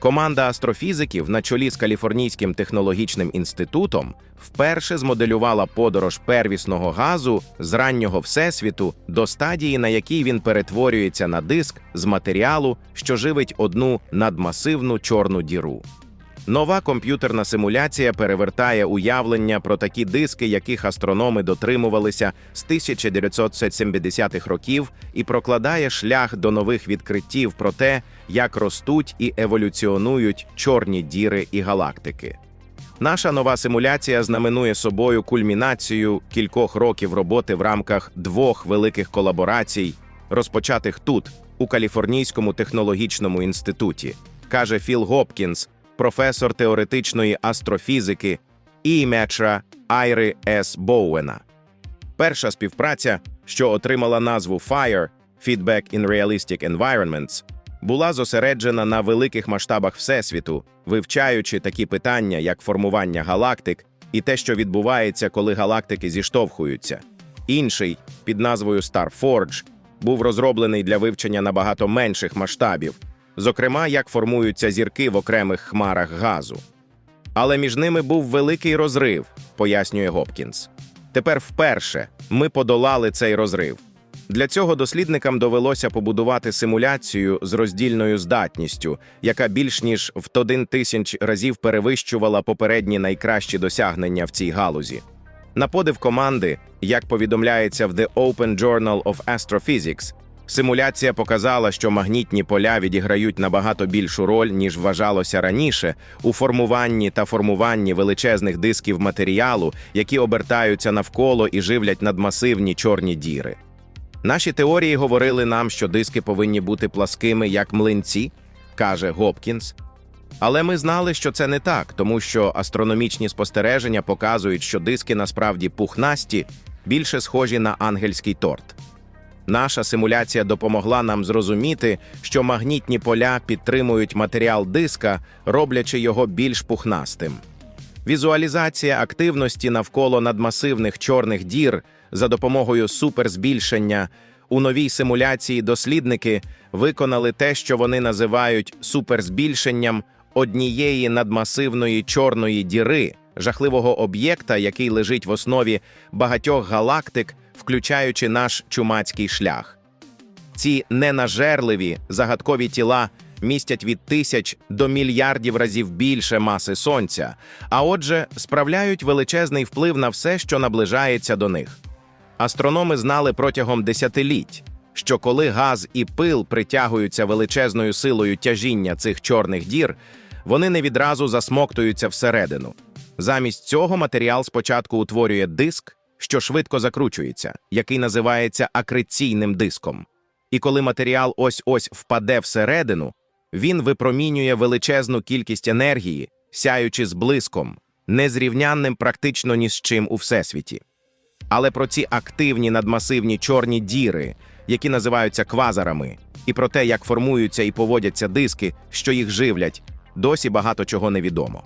Команда астрофізиків на чолі з Каліфорнійським технологічним інститутом вперше змоделювала подорож первісного газу з раннього всесвіту до стадії, на якій він перетворюється на диск з матеріалу, що живить одну надмасивну чорну діру. Нова комп'ютерна симуляція перевертає уявлення про такі диски, яких астрономи дотримувалися з 1970-х років, і прокладає шлях до нових відкриттів про те, як ростуть і еволюціонують чорні діри і галактики. Наша нова симуляція знаменує собою кульмінацію кількох років роботи в рамках двох великих колаборацій, розпочатих тут, у Каліфорнійському технологічному інституті, каже Філ Гопкінс, професор теоретичної астрофізики і метра Айри С. Боуена. Перша співпраця, що отримала назву FIRE – Feedback in Realistic Environments, була зосереджена на великих масштабах Всесвіту, вивчаючи такі питання, як формування галактик і те, що відбувається, коли галактики зіштовхуються. Інший, під назвою StarForge, був розроблений для вивчення набагато менших масштабів, зокрема, як формуються зірки в окремих хмарах газу. Але між ними був великий розрив, пояснює Гопкінс. Тепер вперше ми подолали цей розрив. Для цього дослідникам довелося побудувати симуляцію з роздільною здатністю, яка більш ніж в 1 тисяч разів перевищувала попередні найкращі досягнення в цій галузі. На подив команди, як повідомляється в The Open Journal of Astrophysics, симуляція показала, що магнітні поля відіграють набагато більшу роль, ніж вважалося раніше, у формуванні та формуванні величезних дисків матеріалу, які обертаються навколо і живлять надмасивні чорні діри. Наші теорії говорили нам, що диски повинні бути пласкими, як млинці, каже Гопкінс. Але ми знали, що це не так, тому що астрономічні спостереження показують, що диски насправді пухнасті, більше схожі на ангельський торт. Наша симуляція допомогла нам зрозуміти, що магнітні поля підтримують матеріал диска, роблячи його більш пухнастим. Візуалізація активності навколо надмасивних чорних дір за допомогою суперзбільшення у новій симуляції дослідники виконали те, що вони називають суперзбільшенням однієї надмасивної чорної діри, жахливого об'єкта, який лежить в основі багатьох галактик, включаючи наш чумацький шлях. Ці ненажерливі загадкові тіла містять від тисяч до мільярдів разів більше маси сонця, а отже, справляють величезний вплив на все, що наближається до них. Астрономи знали протягом десятиліть, що коли газ і пил притягуються величезною силою тяжіння цих чорних дір, вони не відразу засмоктуються всередину. Замість цього матеріал спочатку утворює диск, що швидко закручується, який називається акреційним диском. І коли матеріал ось ось впаде всередину, він випромінює величезну кількість енергії, сяючи з блиском, незрівнянним практично ні з чим у всесвіті. Але про ці активні надмасивні чорні діри, які називаються квазарами, і про те, як формуються і поводяться диски, що їх живлять, досі багато чого невідомо.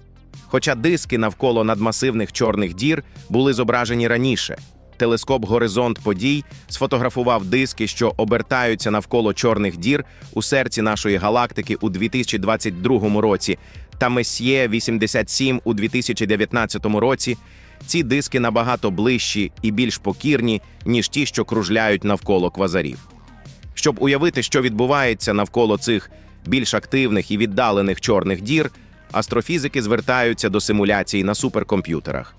Хоча диски навколо надмасивних чорних дір були зображені раніше. Телескоп Горизонт подій сфотографував диски, що обертаються навколо чорних дір у серці нашої галактики у 2022 році, та Месьє 87 у 2019 році. Ці диски набагато ближчі і більш покірні, ніж ті, що кружляють навколо квазарів. Щоб уявити, що відбувається навколо цих більш активних і віддалених чорних дір, астрофізики звертаються до симуляцій на суперкомп'ютерах.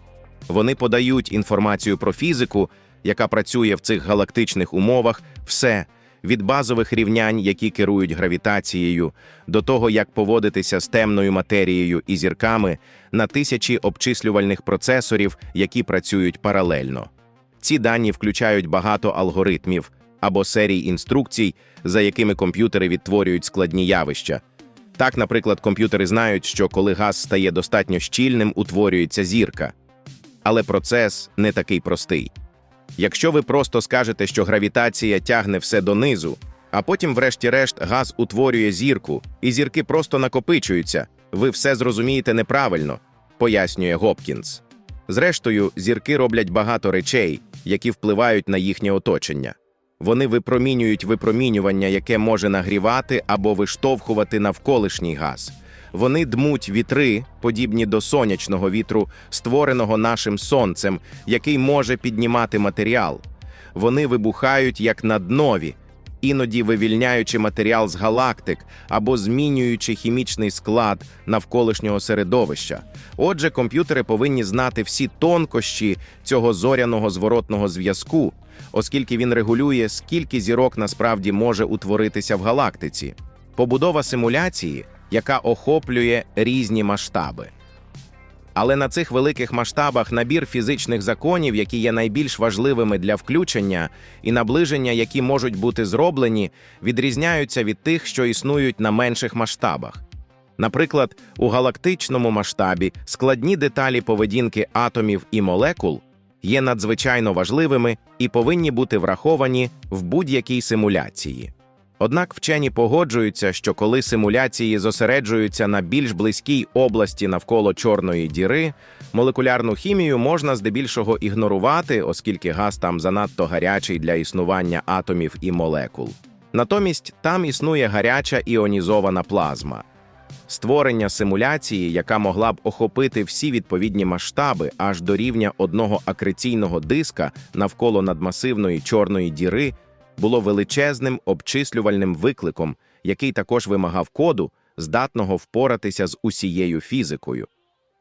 Вони подають інформацію про фізику, яка працює в цих галактичних умовах, все від базових рівнянь, які керують гравітацією, до того, як поводитися з темною матерією і зірками, на тисячі обчислювальних процесорів, які працюють паралельно. Ці дані включають багато алгоритмів або серій інструкцій, за якими комп'ютери відтворюють складні явища. Так, наприклад, комп'ютери знають, що коли газ стає достатньо щільним, утворюється зірка. Але процес не такий простий. Якщо ви просто скажете, що гравітація тягне все донизу, а потім, врешті-решт, газ утворює зірку, і зірки просто накопичуються, ви все зрозумієте неправильно, пояснює Гопкінс. Зрештою, зірки роблять багато речей, які впливають на їхнє оточення. Вони випромінюють випромінювання, яке може нагрівати або виштовхувати навколишній газ. Вони дмуть вітри, подібні до сонячного вітру, створеного нашим сонцем, який може піднімати матеріал. Вони вибухають як наднові, іноді вивільняючи матеріал з галактик або змінюючи хімічний склад навколишнього середовища. Отже, комп'ютери повинні знати всі тонкощі цього зоряного зворотного зв'язку, оскільки він регулює, скільки зірок насправді може утворитися в галактиці. Побудова симуляції, яка охоплює різні масштаби. Але на цих великих масштабах набір фізичних законів, які є найбільш важливими для включення, і наближення, які можуть бути зроблені, відрізняються від тих, що існують на менших масштабах. Наприклад, у галактичному масштабі складні деталі поведінки атомів і молекул є надзвичайно важливими і повинні бути враховані в будь-якій симуляції. Однак вчені погоджуються, що коли симуляції зосереджуються на більш близькій області навколо чорної діри, молекулярну хімію можна здебільшого ігнорувати, оскільки газ там занадто гарячий для існування атомів і молекул. Натомість там існує гаряча іонізована плазма. Створення симуляції, яка могла б охопити всі відповідні масштаби аж до рівня одного акреційного диска навколо надмасивної чорної діри, було величезним обчислювальним викликом, який також вимагав коду, здатного впоратися з усією фізикою.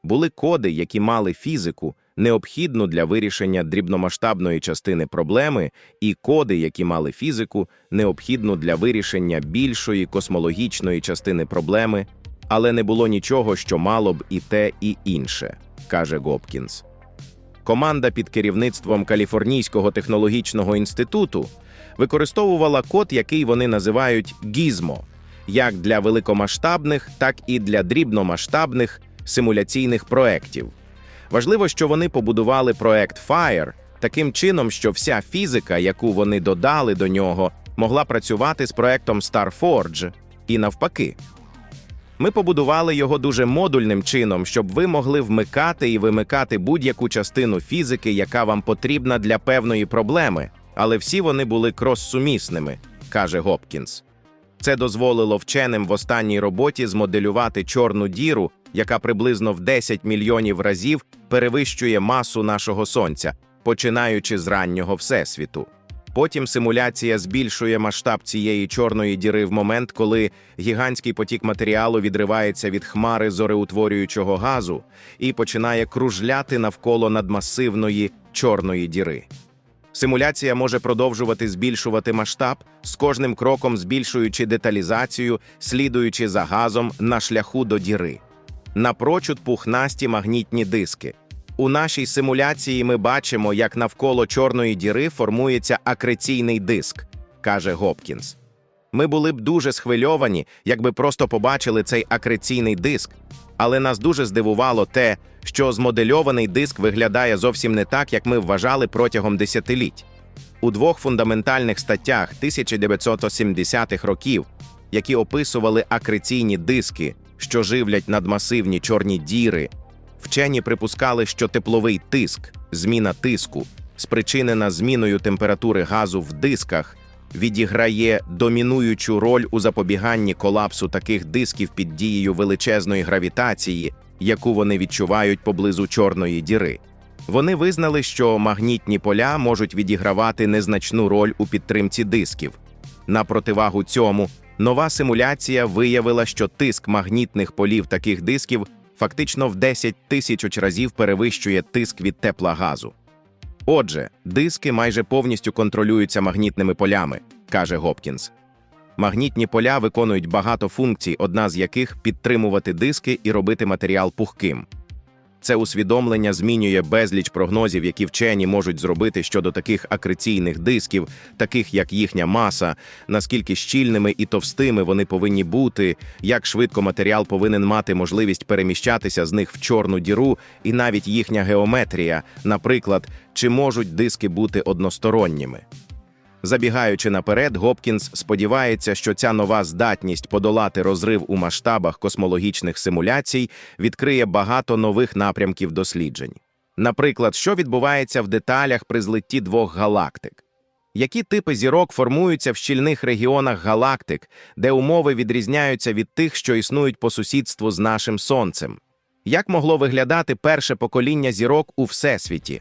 Були коди, які мали фізику, необхідну для вирішення дрібномасштабної частини проблеми, і коди, які мали фізику, необхідну для вирішення більшої космологічної частини проблеми, але не було нічого, що мало б і те, і інше, каже Гопкінс. Команда під керівництвом Каліфорнійського технологічного інституту використовувала код, який вони називають гізмо, як для великомасштабних, так і для дрібномасштабних симуляційних проєктів. Важливо, що вони побудували проект FIRE таким чином, що вся фізика, яку вони додали до нього, могла працювати з проектом StarForge і навпаки. Ми побудували його дуже модульним чином, щоб ви могли вмикати і вимикати будь-яку частину фізики, яка вам потрібна для певної проблеми, але всі вони були кроссумісними, каже Гопкінс. Це дозволило вченим в останній роботі змоделювати чорну діру, яка приблизно в 10 мільйонів разів перевищує масу нашого сонця, починаючи з раннього всесвіту. Потім симуляція збільшує масштаб цієї чорної діри в момент, коли гігантський потік матеріалу відривається від хмари зореутворюючого газу і починає кружляти навколо надмасивної чорної діри. Симуляція може продовжувати збільшувати масштаб, з кожним кроком збільшуючи деталізацію, слідуючи за газом на шляху до діри. Напрочуд пухнасті магнітні диски. У нашій симуляції ми бачимо, як навколо чорної діри формується акреційний диск, каже Гопкінс. Ми були б дуже схвильовані, якби просто побачили цей акреційний диск, але нас дуже здивувало те, що змодельований диск виглядає зовсім не так, як ми вважали протягом десятиліть. У двох фундаментальних статтях 1970-х років, які описували акреційні диски, що живлять надмасивні чорні діри, вчені припускали, що тепловий тиск, зміна тиску, спричинена зміною температури газу в дисках, відіграє домінуючу роль у запобіганні колапсу таких дисків під дією величезної гравітації, яку вони відчувають поблизу чорної діри. Вони визнали, що магнітні поля можуть відігравати незначну роль у підтримці дисків. На противагу цьому, нова симуляція виявила, що тиск магнітних полів таких дисків фактично в 10 тисяч разів перевищує тиск від тепла газу. Отже, диски майже повністю контролюються магнітними полями, каже Гопкінс. Магнітні поля виконують багато функцій, одна з яких підтримувати диски і робити матеріал пухким. Це усвідомлення змінює безліч прогнозів, які вчені можуть зробити щодо таких акреційних дисків, таких як їхня маса, наскільки щільними і товстими вони повинні бути, як швидко матеріал повинен мати можливість переміщатися з них в чорну діру, і навіть їхня геометрія, наприклад, чи можуть диски бути односторонніми. Забігаючи наперед, Гопкінс сподівається, що ця нова здатність подолати розрив у масштабах космологічних симуляцій відкриє багато нових напрямків досліджень. Наприклад, що відбувається в деталях при злитті двох галактик. Які типи зірок формуються в щільних регіонах галактик, де умови відрізняються від тих, що існують по сусідству з нашим сонцем? Як могло виглядати перше покоління зірок у всесвіті?